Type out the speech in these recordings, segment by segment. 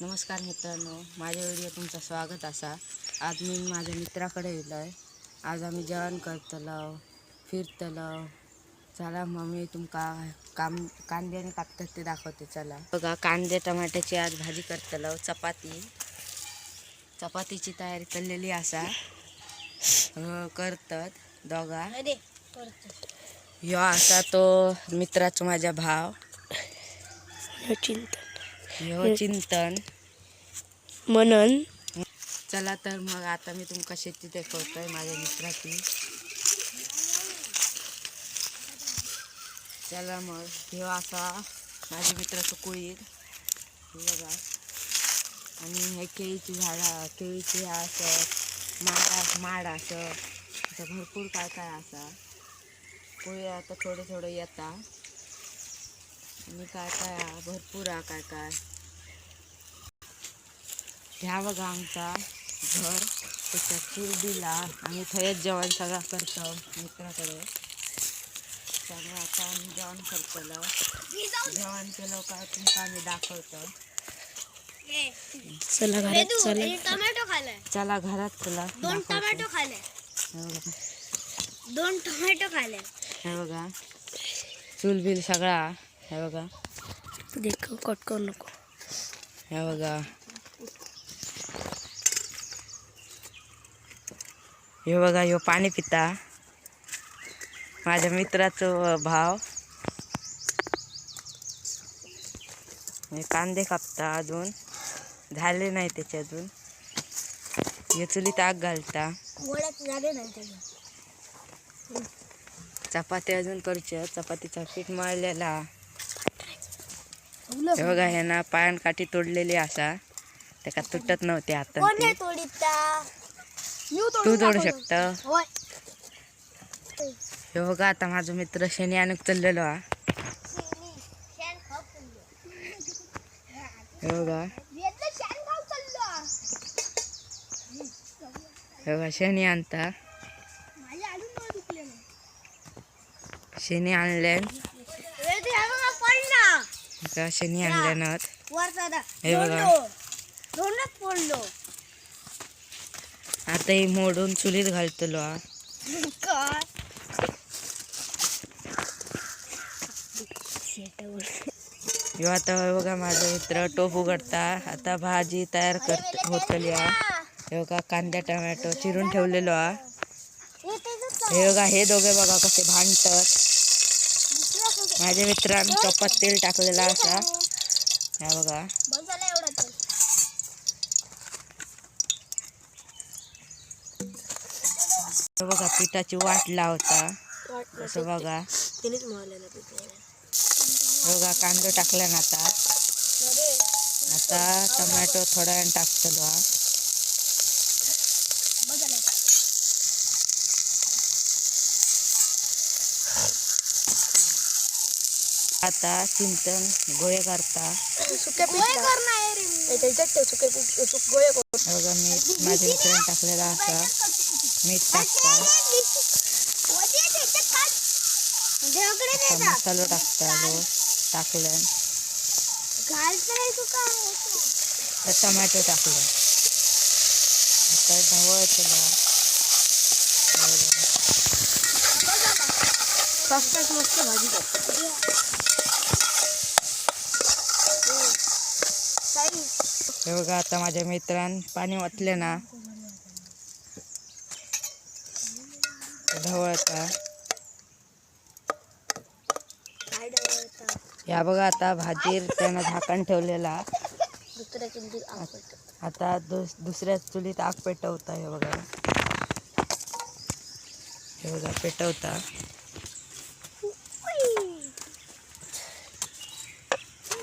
नमस्कार मित्रांनो माझ्या व्हिडिओ तुमचं स्वागत असा. आज मी माझ्या मित्राकडे येलो आहे आज आम्ही जेवण करतलो फिरतलो चला मग मी तुमका काम कांद्याने कापतात ते दाखवते चला. बघा कांदे टमाट्याची आज भाजी करतलो चपाती. चपातीची तयारी केलेली असा. अं, करतात दोघा. ह्यो असा तो मित्राचो माझा भाव. ह्यो चिंतन. मनन. चला तर मग आता मी तुमका शेती दाखवतोय माझ्या मित्राची. चला मग ह्यो असा माझ्या मित्राचं कुळीत हे बघा. आणि हे केळीची झाडा केळीची हे असं माड माड असं. भरपूर काय काय असा. कोळी आता थोडं थोडं येता. आणि काय काय हा, भरपूर हा काय काय. ह्या बघा आमचा घर. त्याच्या चूल दिला आम्ही थंयच जेवण सगळं करतो मित्राकडे. त्यामुळे आता आम्ही जेवण करतलो जेवण केलं का तुमका आम्ही दाखवतो. चला घरात चला. टोमॅटो खाल्लाय. चला घरात तुला दोन. टोमॅटो खाल्ले दोन टोमॅटो खाल्ले हे बघा. चूल बिल सगळा हे बघा. देख कट करू नको. हे बघा. हे बघा ह्यो पाणी पिता माझ्या मित्राचं भाव. कांदे कापता अजून. झाले नाही त्याचे अजून. हे चुलीत आग घालता. चपाती अजून करूच्या. चपातीचा पीठ मळलेला. हे बघा ह्याना पायन काठी तोडलेली असा. त्याका तुटत नव्हते आता तू तोडू शकता. हे बघा आता माझा मित्र शनी आणि चाललेलो हा. हे बघा. हे बघा शनी आणता. शनी आणले. शनी वरचा दा हे बघा. पडलो आता हे मोडून चुलीत घालतलो हा. ह्यो आता हे बघा माझा मित्र टोप उघडता आता भाजी तयार करत होतली हा. हे बघा कांदा टमॅटो चिरून ठेवलेलो हा. हे बघा हे दोघे बघा कसे भांडतात. माझ्या मित्रांनी चपात तेल टाकलेला असा. हे बघा बस झाला एवढा तर हे बघा पिठाची वाट लावता असं बघा तिनेच मळलेलं पीठ हे बघा कांदो टाकला ना आता आता टोमॅटो थोडा वेळ टाकतलो हा आता चिंतन गोळे करता सुक्या गोळे मी. हे माझ्या मित्राने टाकलेला असा मीठ टाकता मसालो टाकता टाकलं टमाटो तर टाकलं. आता ढवळ मस्त भाजी हे बघा आता माझ्या मित्रान पाणी वाचले ना. ढवळता. या बघा आता भाजीर त्यानं झाकण ठेवलेला. दुसऱ्या आपण आता दुस दुसऱ्या चुलीत आग पेटवता हे बघा. हे बघा पेटवता.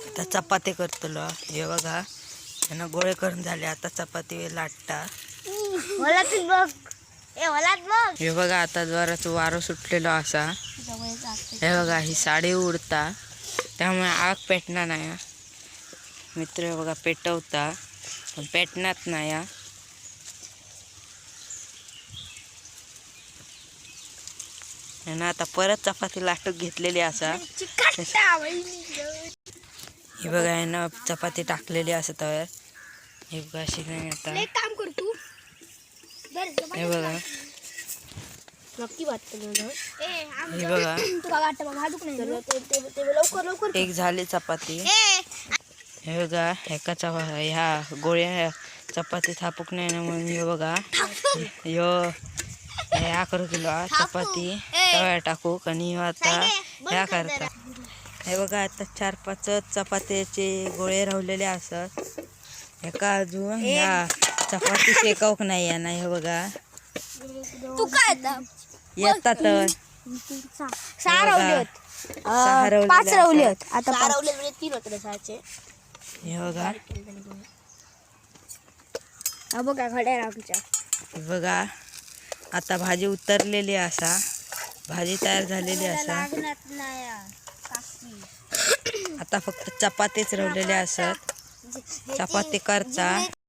आता चपाती करतलो. हे बघा. त्यानं गोळे करून झाले. आता चपाती लाटता. तू मला बघ. हे बघा आता जोराचं वारं सुटलेलो असा. हे बघा ही साडी उडता. त्यामुळे आग पेटणार नाही. मित्र हे बघा पेटवता. पण पेटणार नाही. आता परत चपाती लाटूक घेतलेली असा. ही बघा ह्यानं चपाती टाकलेली असं तव्यात हे बघा शिकणे आता हे बघा. नक्की हे बघा. तुका वाटतं मग भाजूक नाही तर ते ते- ते लवकर लवकर एक झाली चपाती. हे बघा एका चपा ह्या गोळ्या चपाती थापूक नाही ना म्हणून हे बघा. ह्यो हे अकरा किलो चपाती तव्या टाकू आणि आता ह्या करता. हे बघा आता चार पाच चपात्याचे गोळे रावलेले असत. एका अजून ह्या चपाती शेकावक नाही आहे ना हे बघा. तू काय आता? येतात तर. सहा रवली होत. सहा रवलेले पाच रवली. होत. आता सहा रावले म्हणजे तीन होते ना सहाचे. हे बघा. हा बघा घड्या रावलीच्या हे बघा. आता भाजी उतरलेली असा. भाजी तयार झालेली असा. आता फक्त चपातीच रावलेले असत. चपाती करता.